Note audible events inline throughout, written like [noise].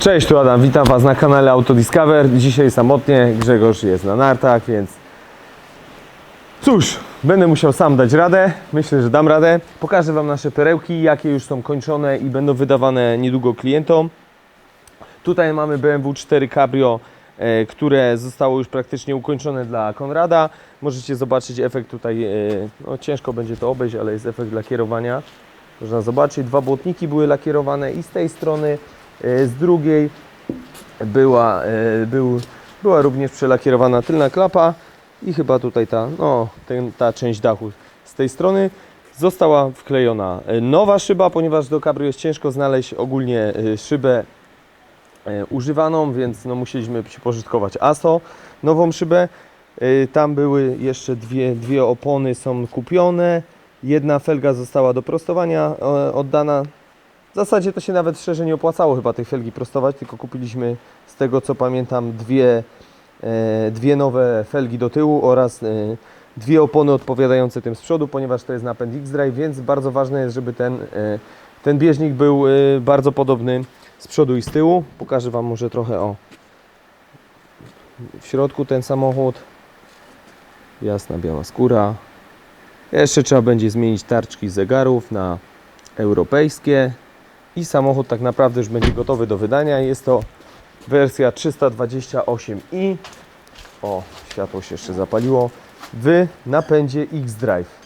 Cześć, tu Adam, witam Was na kanale Autodiscover. Dzisiaj samotnie, Grzegorz jest na nartach, więc cóż, będę musiał sam dać radę. Myślę, że dam radę. Pokażę Wam nasze perełki, jakie już są kończone i będą wydawane niedługo klientom. Tutaj mamy BMW 4 Cabrio, e, które zostało już praktycznie ukończone dla Konrada. Możecie zobaczyć efekt tutaj, e, no ciężko będzie to obejść, ale jest efekt lakierowania. Można zobaczyć, dwa błotniki były lakierowane i z tej strony, z drugiej była, e, był, była również przelakierowana tylna klapa i chyba tutaj ta, no, ten, ta część dachu z tej strony została wklejona e, nowa szyba, ponieważ do Cabrio jest ciężko znaleźć ogólnie e, szybę e, używaną, więc no, musieliśmy się pożytkować ASO, nową szybę. E, Tam były jeszcze dwie, dwie opony są kupione. Jedna felga została do prostowania e, oddana. W zasadzie to się nawet szczerze nie opłacało chyba tej felgi prostować, tylko kupiliśmy z tego co pamiętam dwie, e, dwie nowe felgi do tyłu oraz e, dwie opony odpowiadające tym z przodu, ponieważ to jest napęd X-Drive, więc bardzo ważne jest, żeby ten, e, ten bieżnik był e, bardzo podobny z przodu i z tyłu. Pokażę Wam może trochę o w środku ten samochód. Jasna biała skóra. Jeszcze trzeba będzie zmienić tarczki zegarów na europejskie i samochód tak naprawdę już będzie gotowy do wydania. Jest to wersja 328i. O, światło się jeszcze zapaliło. W napędzie X-Drive.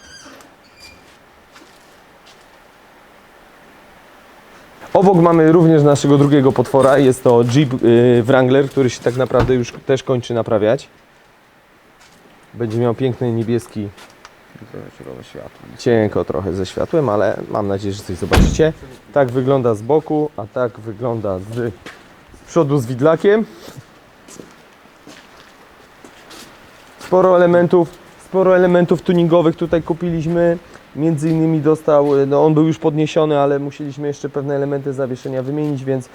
Obok mamy również naszego drugiego potwora. Jest to Jeep y, Wrangler, który się tak naprawdę już też kończy naprawiać. Będzie miał piękny niebieski Światła. cienko trochę ze światłem, ale mam nadzieję, że coś zobaczycie. Tak wygląda z boku, a tak wygląda z, przodu z widlakiem. Sporo elementów, sporo elementów tuningowych tutaj kupiliśmy. Między innymi dostał, no on był już podniesiony, ale musieliśmy jeszcze pewne elementy zawieszenia wymienić, więc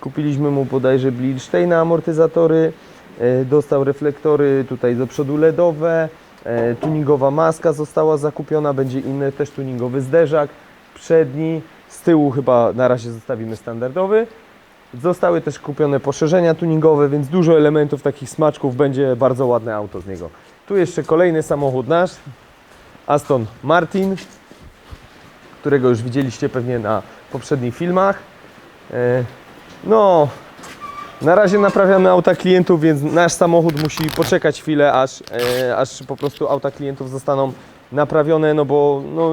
kupiliśmy mu bodajże Bridgesteina amortyzatory, e, dostał reflektory tutaj do przodu LEDowe, tuningowa maska została zakupiona, będzie inny też tuningowy zderzak przedni, z tyłu chyba na razie zostawimy standardowy. Zostały też kupione poszerzenia tuningowe, więc dużo elementów takich smaczków, będzie bardzo ładne auto z niego. Tu jeszcze kolejny samochód nasz, Aston Martin, którego już widzieliście pewnie na poprzednich filmach. E, No, na razie naprawiamy auta klientów, więc nasz samochód musi poczekać chwilę, aż, e, aż po prostu auta klientów zostaną naprawione, no bo no,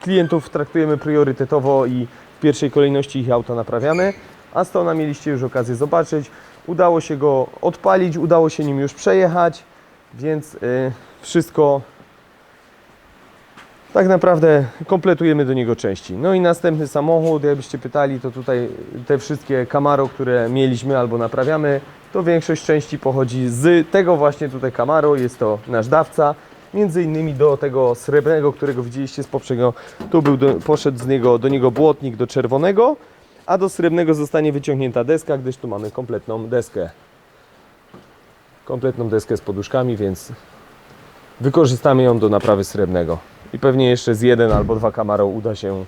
klientów traktujemy priorytetowo i w pierwszej kolejności ich auta naprawiamy. Astona mieliście już okazję zobaczyć. Udało się go odpalić, udało się nim już przejechać, więc e, wszystko tak naprawdę kompletujemy do niego części. No i następny samochód, jakbyście pytali, to tutaj te wszystkie Camaro, które mieliśmy albo naprawiamy, to większość części pochodzi z tego właśnie tutaj Camaro, jest to nasz dawca. Między innymi do tego srebrnego, którego widzieliście z poprzedniego, tu był do, poszedł z niego, do niego błotnik do czerwonego, a do srebrnego zostanie wyciągnięta deska, gdyż tu mamy kompletną deskę. Kompletną deskę z poduszkami, więc wykorzystamy ją do naprawy srebrnego. I pewnie jeszcze z jeden albo dwa Camaro uda się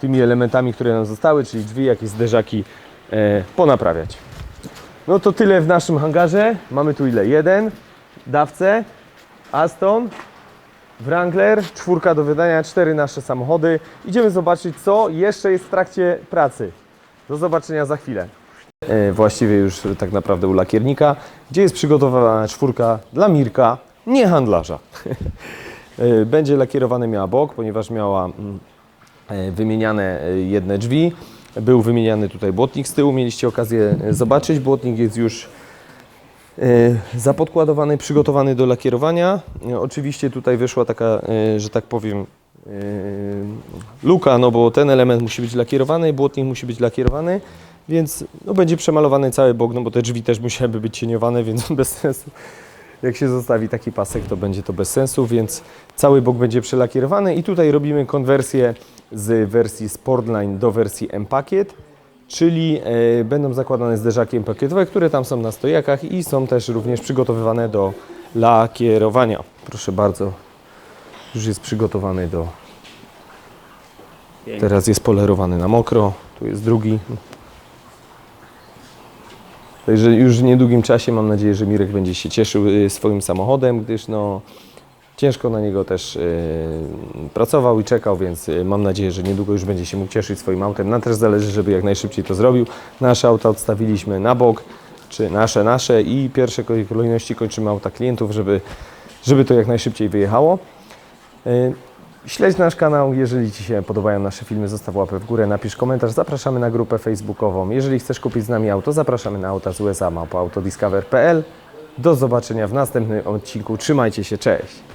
tymi elementami, które nam zostały, czyli drzwi, jakieś zderzaki, e, ponaprawiać. No to tyle w naszym hangarze. Mamy tu ile? Jeden, dawcę, Aston, Wrangler, czwórka do wydania, cztery nasze samochody. Idziemy zobaczyć, co jeszcze jest w trakcie pracy. Do zobaczenia za chwilę. E, właściwie już tak naprawdę u lakiernika, gdzie jest przygotowana czwórka dla Mirka, nie handlarza. [laughs] E, Będzie lakierowane miała bok, ponieważ miała mm, e, wymieniane e, jedne drzwi. Był wymieniany tutaj błotnik z tyłu, mieliście okazję zobaczyć. Błotnik jest już zapodkładowany, przygotowany do lakierowania. Oczywiście tutaj wyszła taka, że tak powiem, luka, no bo ten element musi być lakierowany, błotnik musi być lakierowany, więc no, będzie przemalowany cały bok, no bo te drzwi też musiałyby być cieniowane, więc [laughs] bez sensu. Jak się zostawi taki pasek, to będzie to bez sensu, więc cały bok będzie przelakierowany i tutaj robimy konwersję z wersji Sportline do wersji M-Pakiet, czyli e, będą zakładane zderzaki M-Pakietowe, które tam są na stojakach i są też również przygotowywane do lakierowania. Proszę bardzo, już jest przygotowany do... Teraz jest polerowany na mokro, tu jest drugi. Także już w niedługim czasie mam nadzieję, że Mirek będzie się cieszył y, swoim samochodem, gdyż no, ciężko na niego też y, pracował i czekał, więc y, mam nadzieję, że niedługo już będzie się mógł cieszyć swoim autem. Nam też zależy, żeby jak najszybciej to zrobił. Nasze auta odstawiliśmy na bok, czy nasze, nasze i w pierwszej kolejności kończymy auta klientów, żeby, żeby to jak najszybciej wyjechało. Śledź nasz kanał, jeżeli Ci się podobają nasze filmy, zostaw łapę w górę, napisz komentarz, zapraszamy na grupę facebookową. Jeżeli chcesz kupić z nami auto, zapraszamy na auta z USA, mapa autodiscover.pl. Do zobaczenia w następnym odcinku, trzymajcie się, cześć!